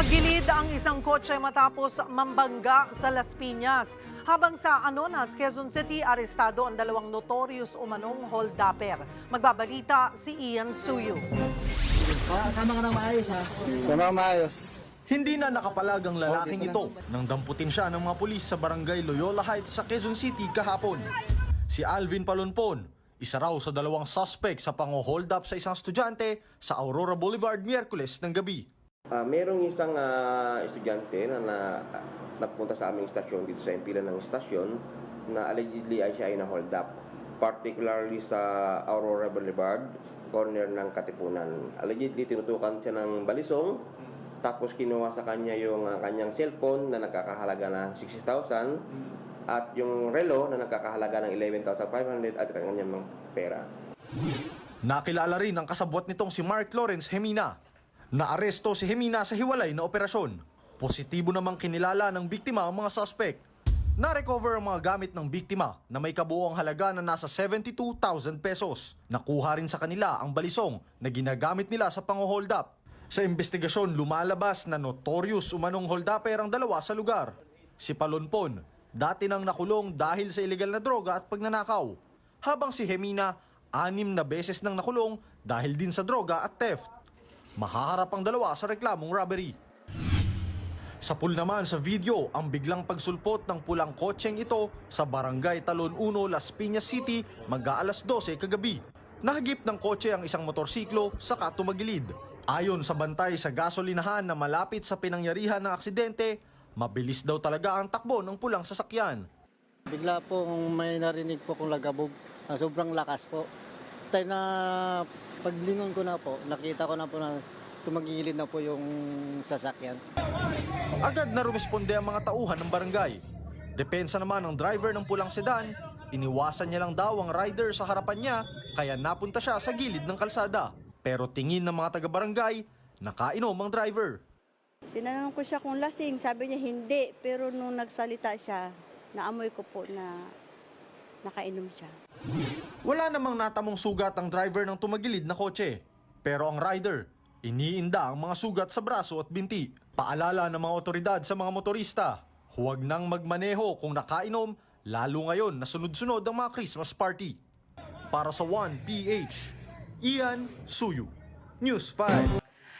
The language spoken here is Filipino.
Tumagilid ang isang kotse matapos mambangga sa Las Piñas. Habang sa Anonas, Quezon City, arestado ang dalawang notorious umanong holdapper. Magbabalita si Ian Suyu. Sama ka na maayos ha. Sa mga maayos. Hindi na nakapalag ang lalaking ito nang damputin siya ng mga pulis sa barangay Loyola Heights sa Quezon City kahapon. Si Alvin Palonpon, isa raw sa dalawang suspect sa pang-hold up sa isang estudyante sa Aurora Boulevard Miyerkules ng gabi. Ah, merong isang ah, estudyante na, na napunta sa aming stasyon dito sa impilan ng stasyon na allegedly ay siya ay na-hold up, particularly sa Aurora Boulevard, corner ng Katipunan. Allegedly, tinutukan siya ng balisong, tapos kinuha sa kanya yung ah, kanyang cellphone na nagkakahalaga na 60,000 at yung relo na nagkakahalaga ng 11,500 at kanyang mga pera. Nakilala rin ang kasabwat nitong si Mark Lawrence Hemina. Naaresto si Hemina sa hiwalay na operasyon. Positibo namang kinilala ng biktima ang mga suspect. Na-recover ang mga gamit ng biktima na may kabuoang halaga na nasa 72,000 pesos. Nakuha rin sa kanila ang balisong na ginagamit nila sa pang-hold up. Sa investigasyon, lumalabas na notorious umanong holdapper ang dalawa sa lugar. Si Palonpon, dati nang nakulong dahil sa illegal na droga at pagnanakaw. Habang si Hemina, anim na beses nang nakulong dahil din sa droga at theft. Mahaharap ang dalawa sa reklamong robbery. Sa pool naman sa video, ang biglang pagsulpot ng pulang kotseng ito sa Barangay Talon 1, Las Piñas City, mag-aalas 12 kagabi. Nahagip ng kotse ang isang motorsiklo sa katumagilid. Ayon sa bantay sa gasolinahan na malapit sa pinangyarihan ng aksidente, mabilis daw talaga ang takbo ng pulang sasakyan. Bigla po kung may narinig po kong lagabog. Ah, sobrang lakas po. Tayo na paglingon ko na po, nakita ko na po na tumagilid na po yung sasakyan. Agad na rumisponde ang mga tauhan ng barangay. Depensa naman ng driver ng pulang sedan, iniwasan niya lang daw ang rider sa harapan niya kaya napunta siya sa gilid ng kalsada. Pero tingin ng mga taga-barangay, nakainom ang driver. Tinanong ko siya kung lasing, sabi niya hindi. Pero nung nagsalita siya, naamoy ko po na nakainom siya. Wala namang natamong sugat ang driver ng tumagilid na kotse. Pero ang rider, iniinda ang mga sugat sa braso at binti. Paalala ng mga otoridad sa mga motorista, huwag nang magmaneho kung nakainom, lalo ngayon na sunod-sunod ang mga Christmas party. Para sa 1PH, Ian Suyu, News 5.